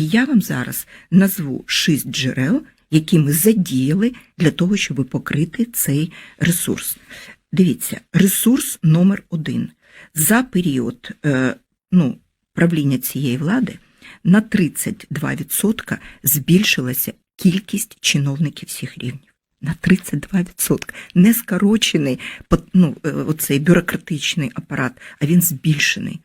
І я вам зараз назву шість джерел, які ми задіяли для того, щоб покрити цей ресурс. Дивіться, ресурс номер один. За період е, ну, правління цієї влади на 32% збільшилася кількість чиновників всіх рівнів. На 32%. Не скорочений ну, е, оцей бюрократичний апарат, а він збільшений.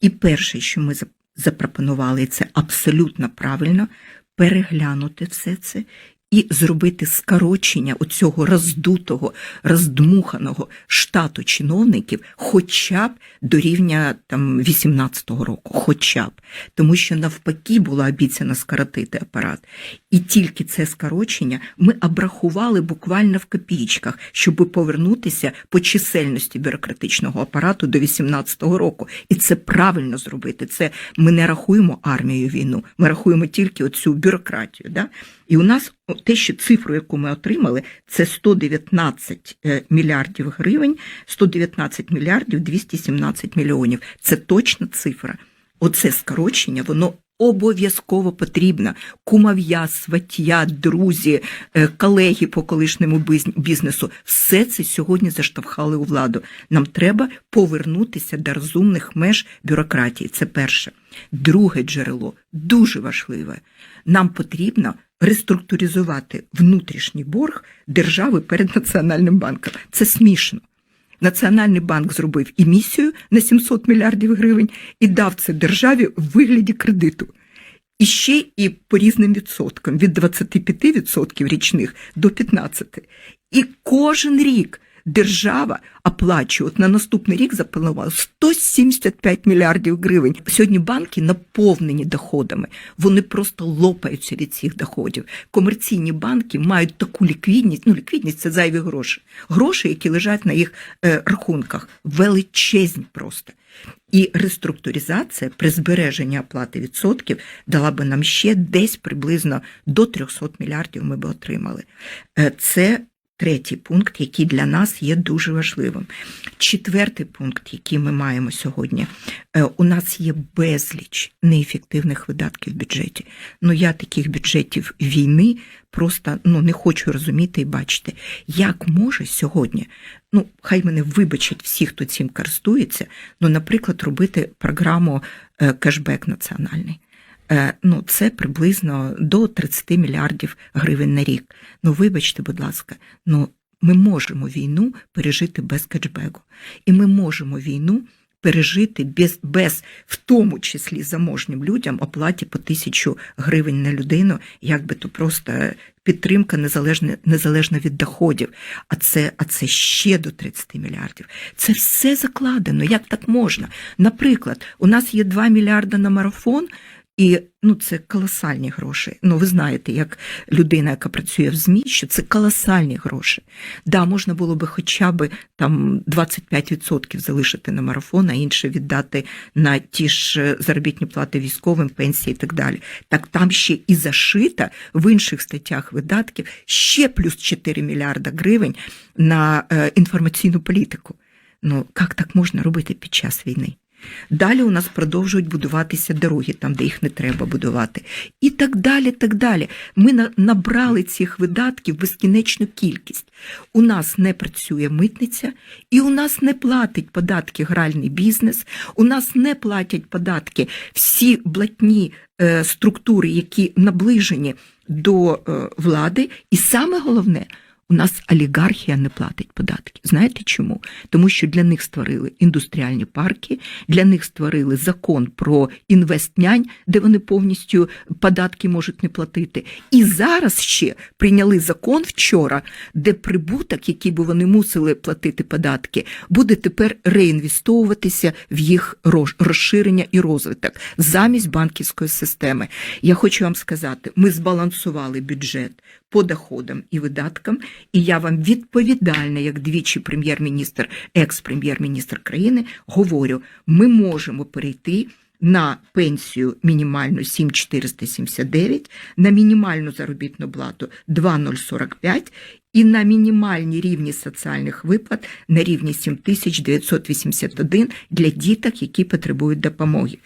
І перше, що ми запропонували, і це абсолютно правильно, переглянути все це і зробити скорочення оцього роздутого, роздмуханого штату чиновників хоча б до рівня там 18-го року, хоча б. Тому що навпаки була обіцяна скоротити апарат. І тільки це скорочення ми обрахували буквально в копійках, щоб повернутися по чисельності бюрократичного апарату до 18-го року. І це правильно зробити. Це ми не рахуємо армію війну, ми рахуємо тільки оцю бюрократію. Да? І у нас те, що цифру, яку ми отримали, це 119 е, мільярдів гривень, 119 мільярдів 217 мільйонів. Це точна цифра. Оце скорочення, воно обов'язково потрібно. Кумов'я, сватія, друзі, е, колеги по колишньому бізнесу, все це сьогодні заштовхали у владу. Нам треба повернутися до розумних меж бюрократії. Це перше. Друге джерело дуже важливе. Нам потрібно реструктуризувати внутрішній борг держави перед Національним банком. Це смішно. Національний банк зробив емісію на 700 мільярдів гривень і дав це державі в вигляді кредиту. І ще і по різним відсоткам від 25% річних до 15%. І кожен рік держава оплачує на наступний рік запланувала 175 мільярдів гривень. Сьогодні банки наповнені доходами, вони просто лопаються від цих доходів. Комерційні банки мають таку ліквідність. Ну, ліквідність це зайві гроші. Гроші, які лежать на їх е, рахунках, величезні просто. І реструктуризація при збереженні оплати відсотків дала би нам ще десь приблизно до 300 мільярдів ми би отримали. Е, Це третій пункт, який для нас є дуже важливим. Четвертий пункт, який ми маємо сьогодні, Е, у нас є безліч неефективних видатків в бюджеті. Ну я таких бюджетів війни просто ну не хочу розуміти і бачити, як може сьогодні. Ну, хай мене вибачать всі, хто цим користується. Ну, наприклад, робити програму е, кешбек національний. Е, Ну, це приблизно до 30 мільярдів гривень на рік. Ну, вибачте, будь ласка, ну ми можемо війну пережити без кешбеку. І ми можемо війну пережити без, без в тому числі заможнім людям оплаті по тисячу гривень на людину, як би то просто підтримка незалежна, незалежно від доходів. А це, а це ще до 30 мільярдів. Це все закладено. Як так можна? Наприклад, у нас є 2 мільярди на марафон. І ну, це колосальні гроші. Ну, ви знаєте, як людина, яка працює в ЗМІ, що це колосальні гроші. Да, можна було би хоча б там 25% залишити на марафон, а інше віддати на ті ж е, заробітні плати військовим, пенсії і так далі. Так там ще і зашита в інших статтях видатків ще плюс 4 мільярда гривень на е, інформаційну політику. Ну, як так можна робити під час війни? Далі у нас продовжують будуватися дороги, там, де їх не треба будувати. І так далі. так далі. Ми набрали цих видатків безкінечну кількість. У нас не працює митниця, і у нас не платить податки гральний бізнес, у нас не платять податки всі блатні е, структури, які наближені до е, влади. І саме головне, у нас олігархія не платить податки. Знаєте чому? Тому що для них створили індустріальні парки, для них створили закон про інвестнянь, де вони повністю податки можуть не платити. І зараз ще прийняли закон вчора, де прибуток, який би вони мусили платити податки, буде тепер реінвестовуватися в їх розширення і розвиток замість банківської системи. Я хочу вам сказати, ми збалансували бюджет по доходам і видаткам, і я вам відповідальна, як двічі прем'єр-міністр, екс-прем'єр-міністр країни, говорю, ми можемо перейти. На пенсію мінімальну 7,479, на мінімальну заробітну плату 2,045 і на мінімальні рівні соціальних виплат на рівні 7981 для діток, які потребують допомоги.